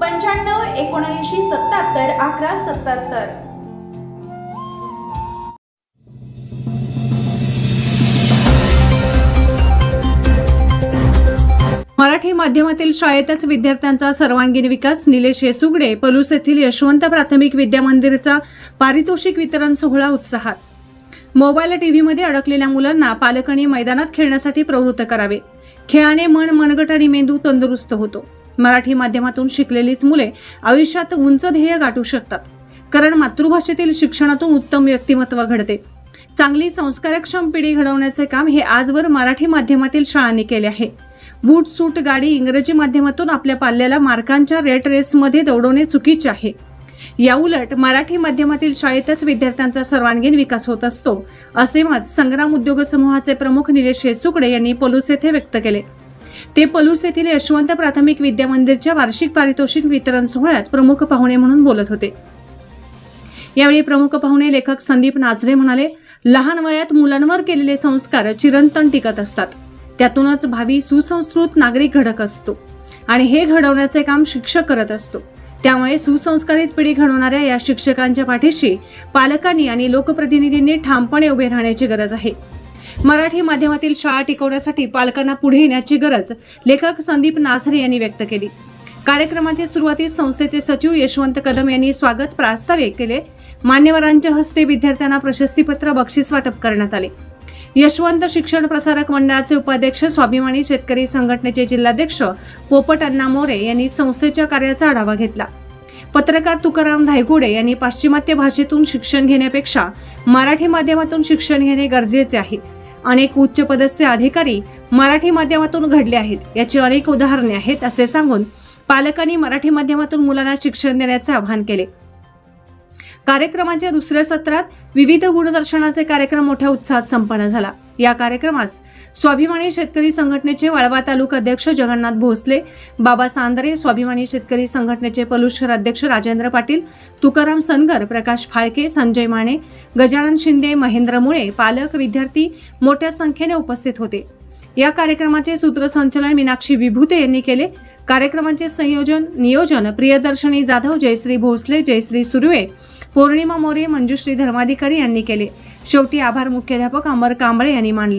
पंच्याण्णव एकोणऐंशी सत्याहत्तर अकरा सत्याहत्तर. मराठी माध्यमातील शाळेतच विद्यार्थ्यांचा सर्वांगीण विकास. निलेश येसुगडे पलूस येथील यशवंत प्राथमिक विद्या मंदिरचा पारितोषिक वितरण सोहळा उत्साहात. मोबाईल टीव्हीमध्ये अडकलेल्या मुलांना पालकांनी मैदानात खेळण्यासाठी प्रवृत्त करावे. खेळाने मन मनगट आणि मेंदू तंदुरुस्त होतो. मराठी माध्यमातून शिकलेलीच मुले आयुष्यात उंच ध्येय गाठू शकतात. कारण मातृभाषेतील शिक्षणातून उत्तम व्यक्तिमत्व घडते. चांगली संस्कारक्षम पिढी घडवण्याचे काम हे आजवर मराठी माध्यमातील शाळांनी केले आहे. बूट सूट गाडी इंग्रजी माध्यमातून आपल्या पाल्याला मार्कांच्या रेट रेसमध्ये दौडवणे चुकीचे आहे. याउलट मराठी माध्यमातील शाळेतच विद्यार्थ्यांचा सर्वांगीण विकास होत असतो असे मत संग्राम उद्योग समूहाचे प्रमुख निलेश येसुकडे यांनी पलूस येथे व्यक्त केले. ते पलूस येथील यशवंत प्राथमिक विद्या मंदिरच्या वार्षिक पारितोषिक वितरण सोहळ्यात प्रमुख पाहुणे म्हणून बोलत होते. यावेळी प्रमुख पाहुणे लेखक संदीप नाझरे म्हणाले लहान वयात मुलांवर केलेले संस्कार चिरंतन टिकत असतात. त्यातूनच भावी सुसंस्कृत नागरिक घडत असतो आणि हे घडवण्याचे काम शिक्षक करत असतो. त्यामुळे सुसंस्कारित पिढी घडवणाऱ्या या शिक्षकांच्या पाठीशी पालकांनी आणि लोकप्रतिनिधींनी ठामपणे उभे राहण्याची गरज आहे. मराठी माध्यमातील शाळा टिकवण्यासाठी पालकांना पुढे येण्याची गरज लेखक संदीप नासरे यांनी व्यक्त केली. कार्यक्रमाच्या सुरुवातीस संस्थेचे सचिव यशवंत कदम यांनी स्वागत प्रास्ताविक केले. मान्यवरांच्या हस्ते विद्यार्थ्यांना प्रशस्तीपत्र बक्षीस वाटप करण्यात आले. यशवंत शिक्षण प्रसारक मंडळाचे उपाध्यक्ष स्वाभिमानी शेतकरी संघटनेचे जिल्हाध्यक्ष पोपट अण्णा मोरे यांनी संस्थेच्या कार्याचा आढावा घेतला. पत्रकार तुकाराम धायगुडे यांनी पाश्चिमात्य भाषेतून शिक्षण घेण्यापेक्षा मराठी माध्यमातून शिक्षण घेणे गरजेचे आहे. अनेक उच्च पदस्थ अधिकारी मराठी माध्यमातून घडले आहेत. याची अनेक उदाहरणे आहेत असे सांगून पालकांनी मराठी माध्यमातून मुलांना शिक्षण देण्याचे आवाहन केले. कार्यक्रमाच्या दुसऱ्या सत्रात विविध गुणदर्शनाचे कार्यक्रम मोठ्या उत्साहात संपन्न झाला. या कार्यक्रमास स्वाभिमानी शेतकरी संघटनेचे वाळवा तालुका अध्यक्ष जगन्नाथ भोसले बाबा सांदरे स्वाभिमानी शेतकरी संघटनेचे पलुष्कर अध्यक्ष राजेंद्र पाटील तुकाराम सनगर प्रकाश फाळके संजय माने गजानन शिंदे महेंद्र मुळे पालक विद्यार्थी मोठ्या संख्येने उपस्थित होते. या कार्यक्रमाचे सूत्रसंचलन मीनाक्षी विभूते यांनी केले. कार्यक्रमाचे संयोजन नियोजन प्रियदर्शनी जाधव जयश्री भोसले जयश्री सुर्वे पौर्णिमा मोरे मंजुश्री धर्माधिकारी यांनी केले. शेवटी आभार मुख्याध्यापक अमर कांबळे यांनी मानले.